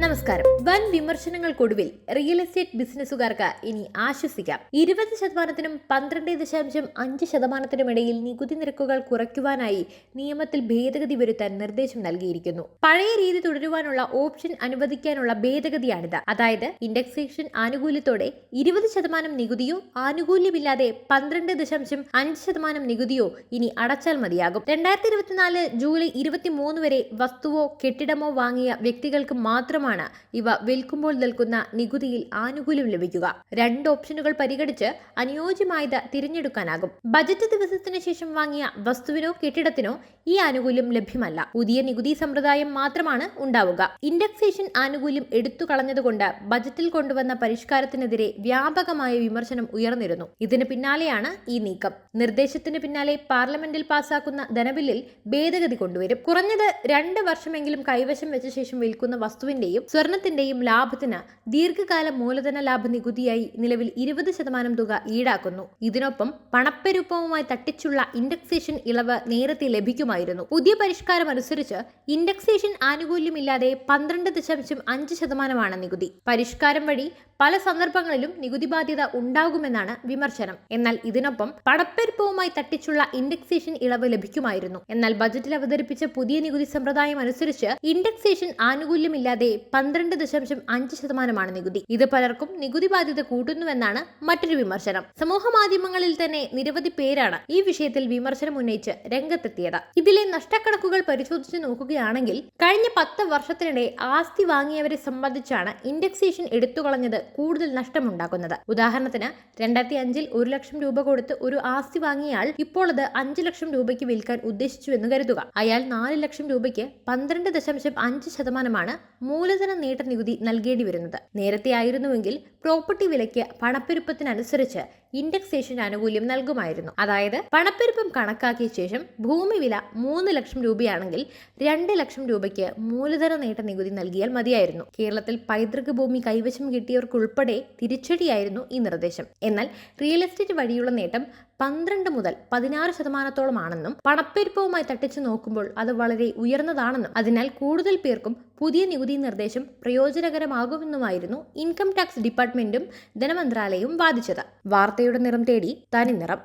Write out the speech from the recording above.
നാളുകൾക്കൊടുവിൽ real estate ബിസിനസ്സുകാർക്ക് ഇനി ആശ്വസിക്കാം. ഇരുപത് ശതമാനത്തിനും പന്ത്രണ്ട് ദശാംശം അഞ്ച് ശതമാനത്തിനുമിടയിൽ നികുതി നിരക്കുകൾ കുറയ്ക്കുവാനായി നിയമത്തിൽ ഭേദഗതി വരുത്താൻ നിർദ്ദേശം നൽകിയിരിക്കുന്നു. പഴയ രീതി തുടരുവാനുള്ള ഓപ്ഷൻ അനുവദിക്കാനുള്ള ഭേദഗതിയാണിത്. അതായത് ഇൻഡെക്സേഷൻ ആനുകൂല്യത്തോടെ ഇരുപത് ശതമാനം നികുതിയോ ആനുകൂല്യമില്ലാതെ പന്ത്രണ്ട് ദശാംശം അഞ്ച് ശതമാനം നികുതിയോ ഇനി അടച്ചാൽ മതിയാകും. രണ്ടായിരത്തി ഇരുപത്തിനാല് ജൂലൈ ഇരുപത്തിമൂന്ന് വരെ വസ്തുവോ കെട്ടിടമോ വാങ്ങിയ വ്യക്തികൾക്ക് മാത്രമാണ് ഇവ വിൽക്കുമ്പോൾ നിൽക്കുന്ന നികുതിയിൽ ആനുകൂല്യം ലഭിക്കുക. രണ്ട് ഓപ്ഷനുകൾ പരിഗണിച്ച് അനുയോജ്യമായത് തിരഞ്ഞെടുക്കാനാകും. ബജറ്റ് ദിവസത്തിന് ശേഷം വാങ്ങിയ വസ്തുവിനോ കെട്ടിടത്തിനോ ഈ ആനുകൂല്യം ലഭ്യമല്ല. പുതിയ നികുതി സമ്പ്രദായം മാത്രമാണ് ഉണ്ടാവുക. ഇൻഡക്സേഷൻ ആനുകൂല്യം എടുത്തു കളഞ്ഞതുകൊണ്ട് ബജറ്റിൽ കൊണ്ടുവന്ന പരിഷ്കാരത്തിനെതിരെ വ്യാപകമായ വിമർശനം ഉയർന്നിരുന്നു. ഇതിന് പിന്നാലെയാണ് ഈ നീക്കം. നിർദ്ദേശത്തിന് പിന്നാലെ പാർലമെന്റിൽ പാസാക്കുന്ന ധനബില്ലിൽ ഭേദഗതി കൊണ്ടുവരും. കുറഞ്ഞത് രണ്ട് വർഷമെങ്കിലും കൈവശം വെച്ച ശേഷം വിൽക്കുന്ന വസ്തുവിന്റെയും സ്വർണത്തിന്റെയും ലാഭത്തിന് ദീർഘകാല മൂലധന ലാഭ നികുതിയായി നിലവിൽ ഇരുപത് ശതമാനം തുക ഈടാക്കുന്നു. ഇതിനൊപ്പം പണപ്പെരുപ്പവുമായി തട്ടിച്ചുള്ള ഇൻഡെക്സേഷൻ ഇളവ് നേരത്തെ ലഭിക്കുമായിരുന്നു. പുതിയ പരിഷ്കാരം അനുസരിച്ച് ഇൻഡക്സേഷൻ ആനുകൂല്യമില്ലാതെ പന്ത്രണ്ട് ദശാംശം അഞ്ച് ശതമാനമാണ് നികുതി. പരിഷ്കാരം വഴി പല സന്ദർഭങ്ങളിലും നികുതി ബാധ്യത ഉണ്ടാകുമെന്നാണ് വിമർശനം. എന്നാൽ ഇതിനൊപ്പം പണപ്പെരുപ്പവുമായി തട്ടിച്ചുള്ള ഇൻഡെക്സേഷൻ ഇളവ് ലഭിക്കുമായിരുന്നു. എന്നാൽ ബജറ്റിൽ അവതരിപ്പിച്ച പുതിയ നികുതി സമ്പ്രദായം അനുസരിച്ച് ഇൻഡക്സേഷൻ ആനുകൂല്യമില്ലാതെ പന്ത്രണ്ട് ദശാംശം അഞ്ച് ശതമാനമാണ് നികുതി. ഇത് പലർക്കും നികുതി ബാധ്യത കൂട്ടുന്നുവെന്നാണ് മറ്റൊരു വിമർശനം. സമൂഹ മാധ്യമങ്ങളിൽ തന്നെ നിരവധി പേരാണ് ഈ വിഷയത്തിൽ വിമർശനം ഉന്നയിച്ച് രംഗത്തെത്തിയത്. ഇതിലെ നഷ്ടക്കണക്കുകൾ പരിശോധിച്ച് നോക്കുകയാണെങ്കിൽ കഴിഞ്ഞ പത്ത് വർഷത്തിനിടെ ആസ്തി വാങ്ങിയവരെ സംബന്ധിച്ചാണ് ഇൻഡെക്സേഷൻ എടുത്തുകളഞ്ഞത് കൂടുതൽ നഷ്ടമുണ്ടാക്കുന്നത്. ഉദാഹരണത്തിന് രണ്ടായിരത്തി അഞ്ചിൽ ഒരു ലക്ഷം രൂപ കൊടുത്ത് ഒരു ആസ്തി വാങ്ങിയാൽ ഇപ്പോൾ അത് അഞ്ച് ലക്ഷം രൂപയ്ക്ക് വിൽക്കാൻ ഉദ്ദേശിച്ചു എന്ന് കരുതുക. അയാൾ നാല് ലക്ഷം രൂപയ്ക്ക് പന്ത്രണ്ട് ദശാംശം അഞ്ച് ശതമാനമാണ് മൂലധന നേട്ട നികുതി നൽകേണ്ടി വരുന്നത്. നേരത്തെ ആയിരുന്നുവെങ്കിൽ പ്രോപ്പർട്ടി വിലയ്ക്ക് പണപ്പെരുപ്പത്തിനനുസരിച്ച് ഇൻഡെക്സേഷൻ ആനുകൂല്യം നൽകുമായിരുന്നു. അതായത് പണപ്പെരുപ്പം കണക്കാക്കിയ ശേഷം ഭൂമി വില മൂന്ന് ലക്ഷം രൂപയാണെങ്കിൽ രണ്ട് ലക്ഷം രൂപയ്ക്ക് മൂലധന നേട്ട നികുതി നൽകിയാൽ മതിയായിരുന്നു. കേരളത്തിൽ പൈതൃക ഭൂമി കൈവശം കിട്ടിയവർക്കുൾപ്പെടെ തിരിച്ചടിയായിരുന്നു ഈ നിർദ്ദേശം. എന്നാൽ റിയൽ എസ്റ്റേറ്റ് വഴിയുള്ള നേട്ടം പന്ത്രണ്ട് മുതൽ പതിനാറ് ശതമാനത്തോളമാണെന്നും പണപ്പെരുപ്പവുമായി തട്ടിച്ചു നോക്കുമ്പോൾ അത് വളരെ ഉയർന്നതാണെന്നും അതിനാൽ കൂടുതൽ പേർക്കും പുതിയ നികുതി നിർദ്ദേശം പ്രയോജനകരമാകുമെന്നുമായിരുന്നു ഇൻകം ടാക്സ് ഡിപ്പാർട്ട്മെന്റും ധനമന്ത്രാലയവും വാദിച്ചത്. വാർത്തയുടെ നിറം തേടി തനി നിറം